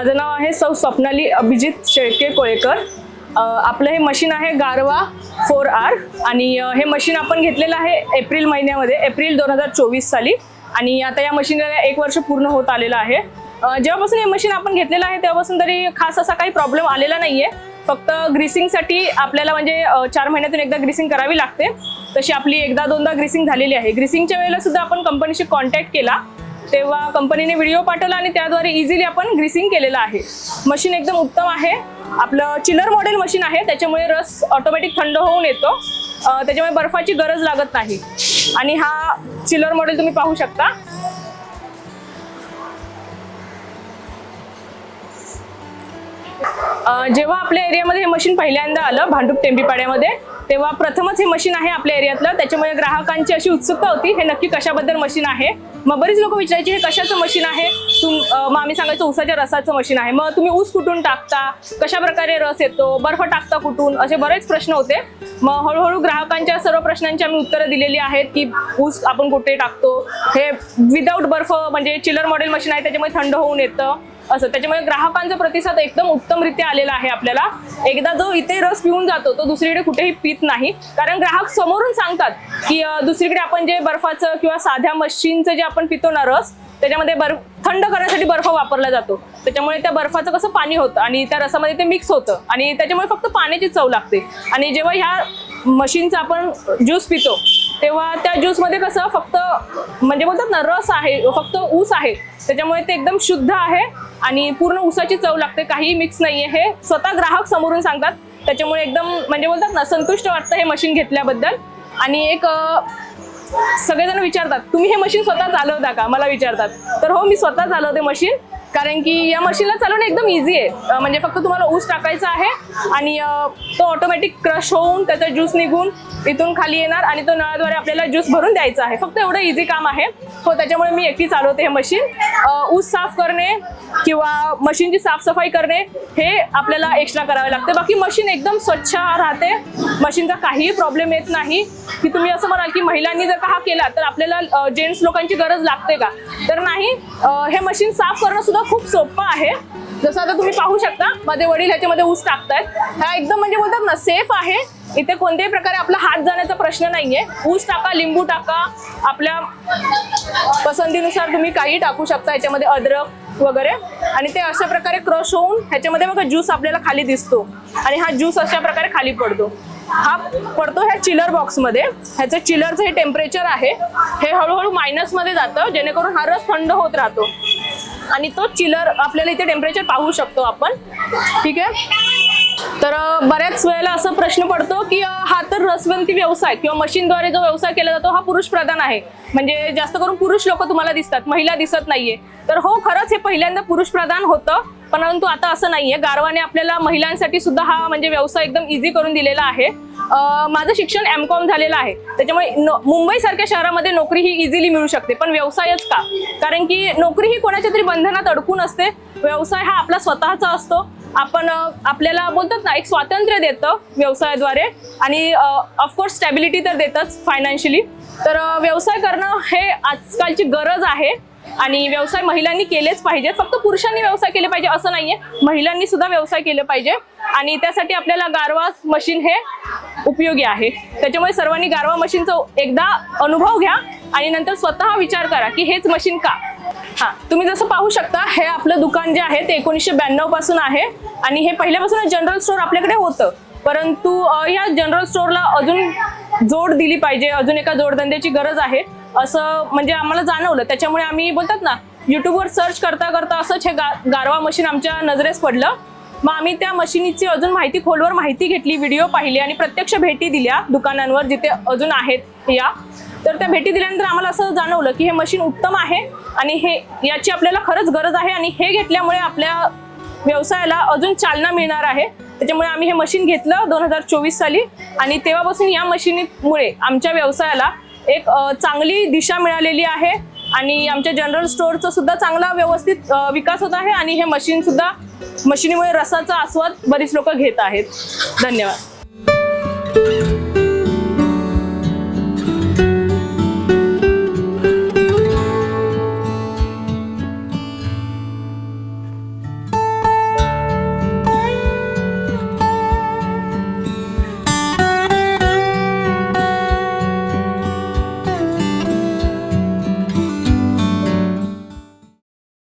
माझं नाव आहे सौ स्वप्नाली अभिजित शेळके कोळेकर. आपलं हे मशीन आहे गारवा फोर आर आणि हे मशीन आपण घेतलेलं आहे एप्रिल महिन्यामध्ये एप्रिल दोन हजार चोवीस साली. आणि आता या मशीनला एक वर्ष पूर्ण होत आलेलं आहे. जेव्हापासून हे मशीन आपण घेतलेलं आहे तेव्हापासून तरी खास असा काही प्रॉब्लेम आलेला नाही आहे फक्त ग्रीसिंगसाठी आपल्याला म्हणजे चार महिन्यातून एकदा ग्रीसिंग करावी लागते. तशी आपली एकदा दोनदा ग्रीसिंग झालेली आहे. ग्रीसिंगच्या वेळेला सुद्धा आपण कंपनीशी कॉन्टॅक्ट केला. तेव्हा कंपनीने व्हिडिओ पाठवला आणि त्याद्वारे इझिली आपण ग्रीसिंग केलेलं आहे. मशीन एकदम उत्तम आहे. आपलं चिलर मॉडेल मशीन आहे. त्याच्यामुळे रस ऑटोमॅटिक थंड होऊन येतो. त्याच्यामुळे बर्फाची गरज लागत नाही. आणि हा चिलर मॉडेल तुम्ही पाहू शकता. जेव्हा आपल्या एरियामध्ये हे मशीन पहिल्यांदा आलं भांडूप टेंबीपाड्यामध्ये तेव्हा प्रथमच हे मशीन आहे आपल्या एरियातलं. त्याच्यामुळे ग्राहकांची अशी उत्सुकता होती हे नक्की कशाबद्दल मशीन आहे? मग बरीच लोक विचारायचे हे कशाचं मशीन आहे? तुम मग आम्ही सांगायचं ऊसाच्या रसाचं मशीन आहे. मग तुम्ही ऊस कुठून टाकता? कशा प्रकारे रस येतो? बर्फ टाकता कुठून? असे बरेच प्रश्न होते. मग हळूहळू ग्राहकांच्या सर्व प्रश्नांची आम्ही उत्तरं दिलेली आहेत की ऊस आपण कुठे टाकतो? हे विदाऊट बर्फ म्हणजे चिलर मॉडेल मशीन आहे त्याच्यामुळे थंड होऊन येतं. असं. त्याच्यामुळे ग्राहकांचा प्रतिसाद एकदम उत्तमरित्या आलेला आहे आपल्याला. एकदा जो इथे रस पिऊन जातो तो दुसरीकडे कुठेही पित नाही. कारण ग्राहक समोरून सांगतात की दुसरीकडे आपण जे बर्फाचं किंवा साध्या मशीनचं जे आपण पितो ना रस त्याच्यामध्ये बर्फ थंड करण्यासाठी बर्फ वापरला जातो. त्याच्यामुळे त्या बर्फाचं कसं पाणी होतं आणि त्या रसामध्ये ते मिक्स होतं. आणि त्याच्यामुळे फक्त पाण्याची चव लागते. आणि जेव्हा ह्या मशीनचा आपण ज्यूस पितो तेव्हा त्या ज्यूसमध्ये कसं फक्त म्हणजे बोलतात ना रस आहे फक्त ऊस आहे. त्याच्यामुळे ते एकदम शुद्ध आहे आणि पूर्ण ऊसाची चव लागते. काही मिक्स नाहीये हे. स्वतः ग्राहक समोरून सांगतात. त्याच्यामुळे एकदम म्हणजे बोलतात ना संतुष्ट वाटतं हे मशीन घेतल्याबद्दल. आणि एक सगळेजण विचारतात तुम्ही हे मशीन स्वतः चालवता का? मला विचारतात. तर हो मी स्वतः चालवते मशीन कारण की या मशीनला चालवणं एकदम इझी आहे. म्हणजे फक्त तुम्हाला ऊस टाकायचा आहे आणि तो ऑटोमॅटिक क्रश होऊन त्याचा ज्यूस निघून इथून खाली येणार आणि तो नळाद्वारे आपल्याला ज्यूस भरून द्यायचा आहे. फक्त एवढं इझी काम आहे. हो त्याच्यामुळे मी एकटी चालवते हे मशीन ऊस साफ करणे किंवा मशीनची साफसफाई करणे हे आपल्याला एक्स्ट्रा करावे लागते. बाकी मशीन एकदम स्वच्छ राहते. मशीनचा काहीही प्रॉब्लेम येत नाही. की तुम्ही असं म्हणाल की महिलांनी जर का हा केला तर आपल्याला जेंट्स लोकांची गरज लागते का? तर नाही हे मशीन साफ करणं सुद्धा खूप सोपं आहे. जसं आता तुम्ही पाहू शकता माझे वडील ह्याच्यामध्ये ऊस टाकतायत. हा एकदम म्हणजे बोलतात ना सेफ आहे. इथे कोणत्याही प्रकारे आपला हात जाण्याचा प्रश्न नाहीये. ऊस टाका लिंबू टाका आपल्या पसंतीनुसार तुम्ही काही टाकू शकता याच्यामध्ये अद्रक वगैरे. आणि ते अशा प्रकारे क्रश होऊन ह्याच्यामध्ये बघा ज्यूस आपल्याला खाली दिसतो. आणि हा ज्यूस अशा प्रकारे खाली पडतो. हा पडतो ह्या चिलर बॉक्समध्ये ह्याचं चिलरचं हे टेम्परेचर आहे. हे हळूहळू मायनसमध्ये जातं जेणेकरून हा रस थंड होत राहतो. आणि तो चिलर आपल्याला इथे टेम्परेचर पाहू शकतो आपण. ठीक आहे? तर बऱ्याच वेळेला असा प्रश्न पडतो की हा तर रसवंती व्यवसाय किंवा मशीनद्वारे जो व्यवसाय केला जातो हा पुरुष प्रधान आहे. म्हणजे जास्त करून पुरुष लोक तुम्हाला दिसतात महिला दिसत नाहीये. तर हो खरंच हे पहिल्यांदा पुरुष प्रधान होतं परंतु आता असं नाहीये. गारवाने आपल्याला महिलांसाठी सुद्धा हा म्हणजे व्यवसाय एकदम इझी करून दिलेला आहे. माझं शिक्षण एम कॉम झालेलं आहे. त्याच्यामुळे मुंबईसारख्या शहरामध्ये नोकरी ही इझिली मिळू शकते पण व्यवसायच का? कारण की नोकरी ही कोणाच्या तरी बंधनात अडकून असते. व्यवसाय हा आपला स्वतःचा असतो. आपण आपल्याला बोलतात ना एक स्वातंत्र्य देतं व्यवसायाद्वारे आणि ऑफकोर्स स्टॅबिलिटी तर देतच फायनान्शियली तर व्यवसाय करणं हे आजकालची गरज आहे आणि व्यवसाय महिलांनी केलेच पाहिजे. फक्त पुरुषांनी व्यवसाय केले पाहिजे असं नाहीये. महिलांनी सुद्धा व्यवसाय केले पाहिजे आणि त्यासाठी आपल्याला गारवा मशीन हे उपयोगी आहे. त्याच्यामुळे सर्वांनी गारवा मशीनचा एकदा अनुभव घ्या आणि नंतर स्वतः विचार करा की हेच मशीन का? हा. तुम्ही जसं पाहू शकता हे आपलं दुकान जे आहे ते एकोणीसशे ब्याण्णवपासून आहे आणि हे पहिल्यापासून जनरल स्टोअर आपल्याकडे होतं. परंतु या जनरल स्टोअरला अजून जोड दिली पाहिजे अजून एका जोडधंद्याची गरज आहे. असं म्हणजे आम्हाला जाणवलं. त्याच्यामुळे आम्ही बोलतात ना युट्यूबवर सर्च करता करता असंच हे गा गारवा मशीन आमच्या नजरेस पडलं. मग आम्ही त्या मशिनीची अजून माहिती खोलवर माहिती घेतली व्हिडिओ पाहिले आणि प्रत्यक्ष भेटी दिल्या दुकानांवर जिथे अजून आहेत या. तर त्या भेटी दिल्यानंतर आम्हाला असं जाणवलं की हे मशीन उत्तम आहे आणि हे याची आपल्याला खरंच गरज आहे आणि हे घेतल्यामुळे आपल्या व्यवसायाला अजून चालना मिळणार आहे. त्याच्यामुळे आम्ही हे मशीन घेतलं दोन हजार चोवीस साली आणि तेव्हापासून या मशीनीमुळे आमच्या व्यवसायाला एक चांगली दिशा मिळालेली आहे आणि आमच्या जनरल स्टोअरचा सुद्धा चांगला व्यवस्थित विकास होत आहे आणि हे मशीन सुद्धा मशिनीमुळे रसाचा आस्वाद बरीच लोक घेत आहेत. धन्यवाद.